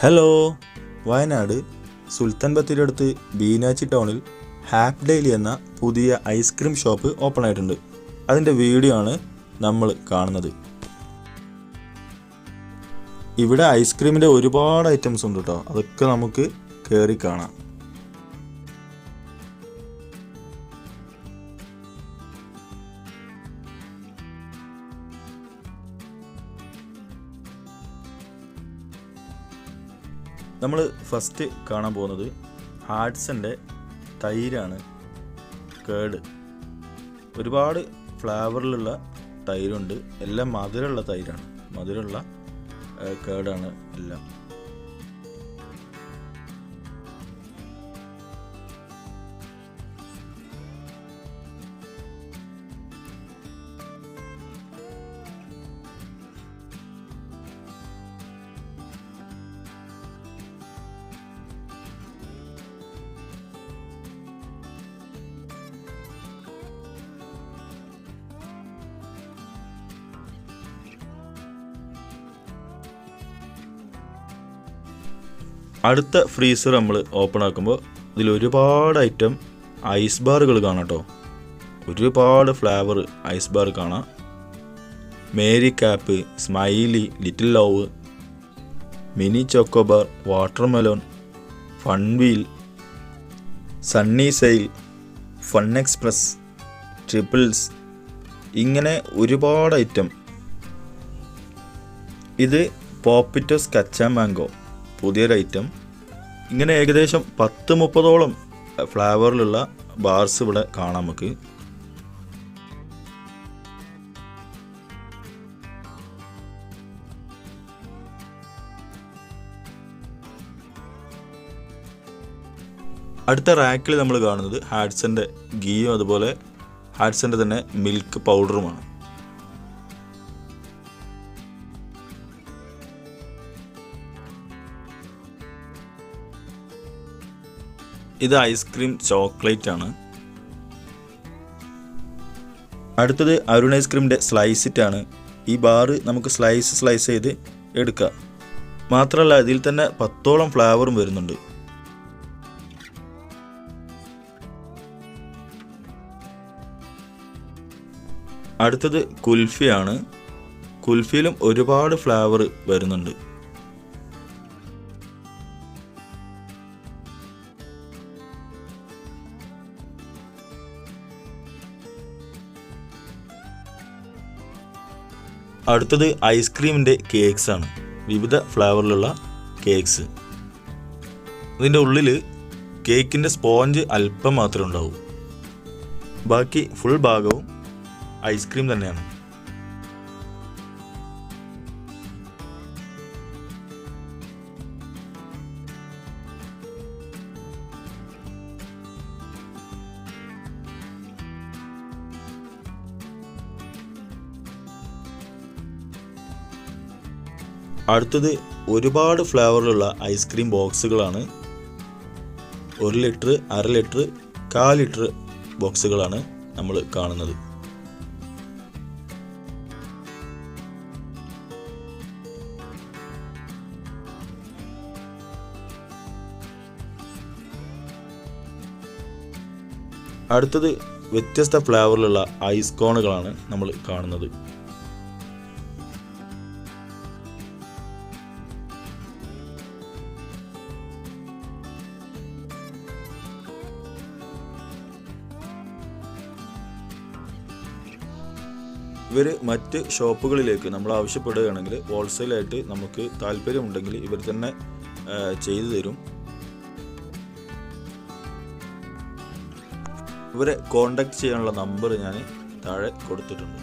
Hello Wayanad Sultan Bathery അടുത്ത് ബീനാച്ചി ടൗണിൽ ഹാപ്പ് daily എന്ന പുതിയ ഐസ്ക്രീം ഷോപ്പ് ഓപ്പൺ ആയിട്ടുണ്ട്. അതിന്റെ വീഡിയോ ആണ് നമ്മൾ കാണുന്നത്. ഇവിടെ ഐസ്ക്രീമിന്റെ ഒരുപാട് ഐറ്റംസ് ഉണ്ട് കേട്ടോ. അതൊക്കെ നമുക്ക് കയറി കാണാം. നമ്മൾ ഫസ്റ്റ് കാണാൻ പോകുന്നത് ഹാഡ്സന്റെ തൈരാണ്. കേട്. ഒരുപാട് ഫ്ലേവറിലുള്ള തൈരുണ്ട്. എല്ലാം മധുരമുള്ള തൈരാണ്. മധുരമുള്ള കേടാണ് എല്ലാം. അടുത്ത ഫ്രീസർ നമ്മൾ ഓപ്പൺ ആക്കുമ്പോൾ ഇതിൽ ഒരുപാട് ഐറ്റം ഐസ് ബാറുകൾ കാണാം കേട്ടോ ഒരുപാട് ഫ്ലേവർ ഐസ് ബാർ കാണാം. മേരി കാപ്പ് smiley little love mini chocobar watermelon fun wheel sunny sale fun express triples ഇങ്ങനെ ഒരുപാട് ഐറ്റം ഇത് പോപ്പിറ്റോസ് കച്ച മാംഗോ പുതിയൊരു ഐറ്റം ഇങ്ങനെ ഏകദേശം പത്ത് മുപ്പതോളം ഫ്ലേവറിലുള്ള ബാർസ് ഇവിടെ കാണാം നമുക്ക്. അടുത്ത റാക്കിൽ നമ്മൾ കാണുന്നത് ഹാഡ്സന്റെ ഗീയും അതുപോലെ ഹാഡ്സന്റെ തന്നെ മിൽക്ക് പൗഡറുമാണ്. ഇത് ഐസ്ക്രീം ചോക്ലേറ്റ് ആണ് അടുത്തത് അരുൺ ഐസ്ക്രീമിന്റെ സ്ലൈസിറ്റ് ആണ് ഈ ബാറ് നമുക്ക് സ്ലൈസ് സ്ലൈസ് ചെയ്ത് എടുക്കാം. മാത്രമല്ല ഇതിൽ തന്നെ പത്തോളം ഫ്ലേവറും വരുന്നുണ്ട്. അടുത്തത് കുൽഫിയാണ്. കുൽഫിയിലും ഒരുപാട് ഫ്ലേവർ വരുന്നുണ്ട്. അടുത്തത് ഐസ്ക്രീമിന്റെ കേക്ക്സ് ആണ്. വിവിധ ഫ്ലേവറിലുള്ള കേക്ക്സ് ഇതിന്റെ ഉള്ളിൽ കേക്കിന്റെ സ്പോഞ്ച് അല്പം മാത്രമേ ഉണ്ടാവൂ. ബാക്കി ഫുൾ ഭാഗവും ഐസ്ക്രീം തന്നെയാണ്. അടുത്തത് ഒരുപാട് ഫ്ലേവറിലുള്ള ഐസ്ക്രീം ബോക്സുകളാണ്. ഒരു ലിറ്റർ അര ലിറ്റർ കാൽ ലിറ്റർ ബോക്സുകളാണ് നമ്മൾ കാണുന്നത്. അടുത്തത് വ്യത്യസ്ത ഫ്ലേവറിലുള്ള ഐസ് കോണുകളാണ് നമ്മൾ കാണുന്നത്. ഇവർ മറ്റ് ഷോപ്പുകളിലേക്ക് നമ്മൾ ആവശ്യപ്പെടുകയാണെങ്കിൽ ഹോൾസെയിലായിട്ട് നമുക്ക് താല്പര്യമുണ്ടെങ്കിൽ ഇവർ തന്നെ ചെയ്തു തരും. ഇവരെ കോണ്ടാക്ട് ചെയ്യാനുള്ള നമ്പർ ഞാൻ താഴെ കൊടുത്തിട്ടുണ്ട്.